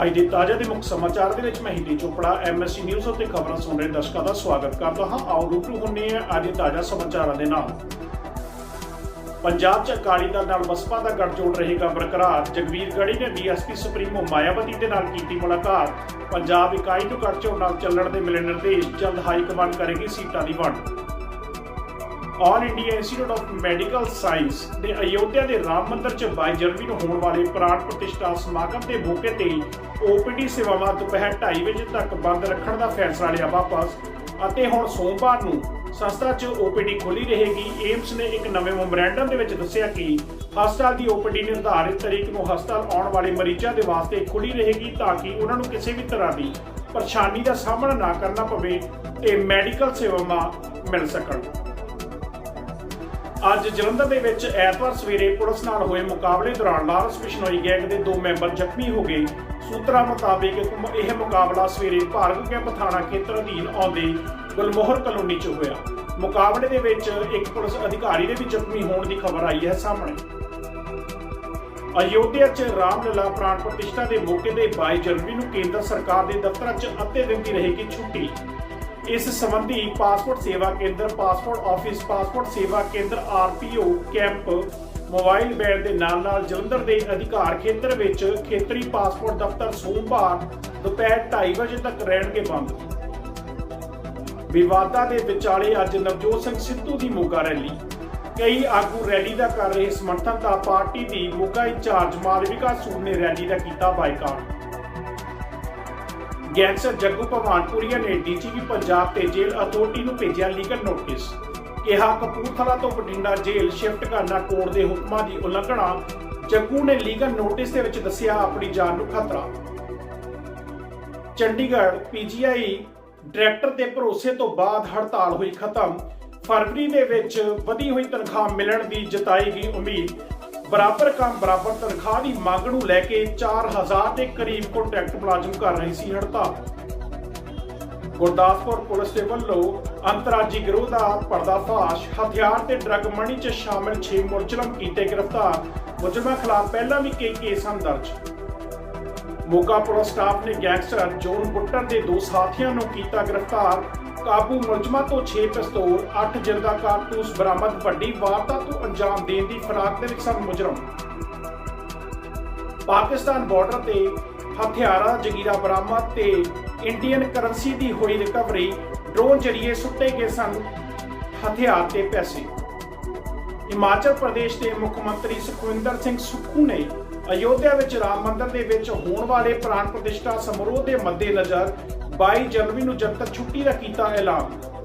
ਅੱਜ ਦੇ ਤਾਜ਼ਾ ਦੇ ਮੁੱਖ ਸਮਾਚਾਰ ਦੇ ਵਿੱਚ ਮੈਂ ਹਿੰਦੀ ਚੋਪੜਾ ਐਮਐਸਸੀ ਨਿਊਜ਼ ਅਤੇ ਖਬਰਾਂ ਸੁਣ ਰਹੇ ਦਰਸ਼ਕਾਂ ਦਾ ਸਵਾਗਤ ਕਰਦਾ ਹਾਂ। ਆਓ ਰੂਬਰੂ ਹੁੰਨੇ ਆ ਅੱਜ ਦੇ ਤਾਜ਼ਾ ਸਮਾਚਾਰਾਂ ਦੇ ਨਾਲ। ਪੰਜਾਬ 'ਚ ਅਕਾਲੀ ਦਲ ਨਾਲ ਬਸਪਾ ਦਾ ਗੱਠਜੋੜ ਰਹੇਗਾ ਬਰਕਰਾਰ। ਜਗਵੀਰ ਗੜੀ ਨੇ ਬੀਐਸਪੀ ਸੁਪਰੀਮੋ ਮਾਇਆਵਤੀ ਦੇ ਨਾਲ ਕੀਤੀ ਮੁਲਾਕਾਤ। ਪੰਜਾਬ ਇਕਾਈ ਨੂੰ ਗੱਠਜੋੜ ਨਾਲ ਚੱਲਣ ਦੇ ਮਿਲੇ ਨਿਰਦੇਸ਼, ਜਲਦ ਹਾਈ ਕਮਾਂਡ ਕਰੇਗੀ ਸੀਟਾਂ ਦੀ ਵੰਡ। All India Institute of Medical Science ਦੇ ਅਯੋਧਿਆ ਦੇ ਰਾਮ ਮੰਦਿਰ 'ਚ 22 ਜਨਵਰੀ ਨੂੰ ਹੋਣ ਵਾਲੇ ਪ੍ਰਾਣ ਪ੍ਰਤਿਸ਼ਠਾ ਸਮਾਗਮ ਦੇ ਮੌਕੇ ਤੇ ਓਪੀਡੀ ਸੇਵਾਵਾਂ ਦੁਪਹਿਰ 2:30 ਵਜੇ ਤੱਕ ਬੰਦ ਰੱਖਣ ਦਾ ਫੈਸਲਾ ਲਿਆ ਵਾਪਸ ਅਤੇ ਹੁਣ ਸੋਮਵਾਰ ਨੂੰ ਸੰਸਥਾ 'ਚ ਓਪੀਡੀ ਖੁੱਲੀ ਰਹੇਗੀ। ਏਮਸ ਨੇ ਇੱਕ ਨਵੇਂ ਮੈਮੋਰੈਂਡਮ ਦੇ ਵਿੱਚ ਦੱਸਿਆ ਕਿ ਹਸਪਤਾਲ ਦੀ ਓਪੀਡੀ ਨਿਰਧਾਰਿਤ ਤਰੀਕ ਨੂੰ ਹਸਪਤਾਲ ਆਉਣ ਵਾਲੇ ਮਰੀਜ਼ਾਂ ਦੇ ਵਾਸਤੇ ਖੁੱਲੀ ਰਹੇਗੀ ਤਾਂ ਕਿ ਉਹਨਾਂ ਨੂੰ ਕਿਸੇ ਵੀ ਤਰ੍ਹਾਂ ਦੀ ਪਰੇਸ਼ਾਨੀ ਦਾ ਸਾਹਮਣਾ ਨਾ ਕਰਨਾ ਪਵੇ ਤੇ ਮੈਡੀਕਲ ਸੇਵਾਵਾਂ ਮਿਲ ਸਕਣ। ਅੱਜ ਜਲੰਧਰ ਦੇ ਵਿੱਚ ਐਤਵਾਰ ਸਵੇਰੇ ਪੁਲਿਸ ਨਾਲ ਹੋਏ ਮੁਕਾਬਲੇ ਦੌਰਾਨ ਲਾਰੈਂਸ ਬਿਸ਼ਨੋਈ ਗੈਂਗ ਦੇ ਦੋ ਮੈਂਬਰ ਜ਼ਖਮੀ ਹੋ ਗਏ। ਸੂਤਰਾਂ ਮੁਤਾਬਿਕ ਇਹ- ਮੁਕਾਬਲਾ ਸਵੇਰੇ ਭਾਰਤ ਕੈਂਪ ਥਾਣਾ ਖੇਤਰ ਅਧੀਨ ਆਉਂਦੇ ਗੁਲਮੋਹਰ ਕਲੋਨੀ 'ਚ ਹੋਇਆ। ਮੁਕਾਬਲੇ ਦੇ ਵਿੱਚ ਇੱਕ ਪੁਲਿਸ ਅਧਿਕਾਰੀ ਦੇ ਵੀ ਜ਼ਖਮੀ ਹੋਣ ਦੀ ਖਬਰ ਆਈ ਹੈ ਸਾਹਮਣੇ। ਅਯੋਧਿਆ 'ਚ ਰਾਮਲਲਾ ਪ੍ਰਾਣ ਪ੍ਰਤਿਸ਼ਠਾ ਦੇ ਮੌਕੇ ਤੇ 22 ਜਨਵਰੀ ਨੂੰ ਕੇਂਦਰ ਸਰਕਾਰ ਦੇ ਦਫ਼ਤਰਾਂ 'ਚ ਅੱਧੇ ਦਿਨ ਦੀ ਰਹੇਗੀ ਛੁੱਟੀ। ਇਸ ਸੰਬੰਧੀ ਪਾਸਪੋਰਟ ਸੇਵਾ ਕੇਂਦਰ, ਪਾਸਪੋਰਟ ਆਫਿਸ, ਪਾਸਪੋਰਟ ਸੇਵਾ ਕੇਂਦਰ, ਆਰਪੀਓ ਕੈਂਪ, ਮੋਬਾਈਲ ਬੈਂਡ ਦੇ ਨਾਲ ਨਾਲ ਜਲੰਧਰ ਦੇ ਅਧਿਕਾਰ ਖੇਤਰ ਵਿੱਚ ਖੇਤਰੀ ਪਾਸਪੋਰਟ ਦਫ਼ਤਰ ਸੋਮਵਾਰ ਦੁਪਹਿਰ 2:30 ਵਜੇ ਤੱਕ ਰਹਿਣਗੇ ਬੰਦ। ਵਿਵਾਦਾਂ ਦੇ ਵਿਚਾਲੇ ਅੱਜ ਨਵਜੋਤ ਸਿੰਘ ਸਿੱਧੂ ਦੀ ਮੋਗਾ ਰੈਲੀ। ਕਈ ਆਗੂ ਰੈਲੀ ਦਾ ਕਰ ਰਹੇ ਸਮਰਥਨ ਦਾ ਪਾਰਟੀ ਦੀ ਮੋਗਾ ਇੰਚਾਰਜ ਮਾਲਵਿਕਾ ਸੂਦ ਨੇ ਰੈਲੀ ਦਾ ਕੀਤਾ ਬਾਈਕਾਟ। ਗੈਂਗਸਟਰ ਜੱਗੂ ਭਵਾਨਪੁਰੀਆ ਨੇ ਡੀਜੀਪੀ ਪੰਜਾਬ ਤੇ ਜੇਲ੍ਹ ਅਥਾਰਟੀ ਨੂੰ ਭੇਜਿਆ ਲੀਗਲ ਨੋਟਿਸ। ਕਿਹਾ, ਕਪੂਰਥਲਾ ਤੋਂ ਬਠਿੰਡਾ ਜੇਲ੍ਹ ਸ਼ਿਫਟ ਕਰਨਾ ਕੋਰਟ ਦੇ ਹੁਕਮਾਂ ਦੀ ਉਲੰਘਣਾ। ਜੱਗੂ ਨੇ ਲੀਗਲ ਨੋਟਿਸ ਦੇ ਵਿੱਚ ਦੱਸਿਆ, ਆਪਣੀ ਜਾਨ ਨੂੰ ਖਤਰਾ। ਚੰਡੀਗੜ੍ਹ ਪੀਜੀਆਈ ਡਾਇਰੈਕਟਰ ਦੇ ਭਰੋਸੇ ਤੋਂ ਬਾਅਦ ਹੜਤਾਲ ਹੋਈ ਖਤਮ। ਫਰਵਰੀ ਦੇ ਵਿੱਚ ਵਧੀ ਹੋਈ ਤਨਖਾਹ ਮਿਲਣ ਦੀ ਜਤਾਈ ਗਈ ਉਮੀਦ। ਬਰਾਬਰ ਕੰਮ, ਬਰਾਬਰ ਤਨਖਾਹ ਦੀ ਮੰਗ ਨੂੰ ਲੈ ਕੇ 4000 ਦੇ ਕਰੀਬ ਕੰਟਰੈਕਟ ਮੁਲਾਜ਼ਮ ਕਰ ਰਹੀ ਸੀ ਹੜਤਾਲ। ਗੁਰਦਾਸਪੁਰ ਪੁਲਿਸ ਦੇ ਵੱਲੋਂ ਅੰਤਰਰਾਜੀ ਗਿਰੋਹ ਦਾ ਪਰਦਾਫਾਸ਼, ਹਥਿਆਰ ਤੇ ਡਰੱਗ ਮਣੀ 'ਚ ਸ਼ਾਮਲ 6 ਮੁਲਜ਼ਮ ਕੀਤੇ ਗ੍ਰਿਫਤਾਰ। ਮੁਲਜ਼ਮਾਂ ਖਿਲਾਫ ਪਹਿਲਾਂ ਵੀ ਕਈ ਕੇਸ ਹਨ ਦਰਜ। ਮੋਗਾ ਪੁਲਿਸ ਸਟਾਫ ਨੇ ਗੈਂਗਸਟਰ ਜੋਨ ਬੁੱਟਰ ਦੇ ਦੋ ਸਾਥੀਆਂ ਨੂੰ ਕੀਤਾ ਗ੍ਰਿਫਤਾਰ। ਕਾਬੂ ਮੁਲਜ਼ਮਾਂ ਤੋਂ 6 ਪਿਸਤੌਲ 8 ਜਿੰਦਾ ਕਾਰਤੂਸ ਬਰਾਮਦ, ਵੱਡੀ ਵਾਰਦਾਤ ਨੂੰ ਅੰਜਾਮ ਦੇਣ ਦੀ ਫਰਾਕ ਦੇ ਵਿੱਚ ਸਨ ਮੁਜਰਮ। ਪਾਕਿਸਤਾਨ ਬਾਰਡਰ ਤੇ ਹਥਿਆਰਾਂ, ਜਗੀਰਾ ਬਰਾਮਦ ਤੇ ਇੰਡੀਅਨ ਕਰੰਸੀ ਦੀ ਹੋਈ ਰਿਕਵਰੀ ਡਰੋਨ ਜਰੀਏ ਸੁੱਟੇ ਗਏ ਸਨ ਹਥਿਆਰ ਤੇ ਪੈਸੇ। ਹਿਮਾਚਲ ਪ੍ਰਦੇਸ਼ ਦੇ ਮੁੱਖ ਮੰਤਰੀ ਸੁਖਵਿੰਦਰ ਸਿੰਘ ਸੁੱਖੂ ਨੇ ਅਯੋਧਿਆ ਵਿੱਚ ਰਾਮ ਮੰਦਿਰ ਦੇ ਵਿੱਚ ਹੋਣ ਵਾਲੇ ਪ੍ਰਾਣ ਪ੍ਰਤਿਸ਼ਠਾ ਸਮਾਰੋਹ ਦੇ ਮੱਦੇਨਜ਼ਰ 22 ਜਨਵਰੀ ਨੂੰ ਜਨਤਕ ਛੁੱਟੀ ਦਾ ਕੀਤਾ ਐਲਾਨ।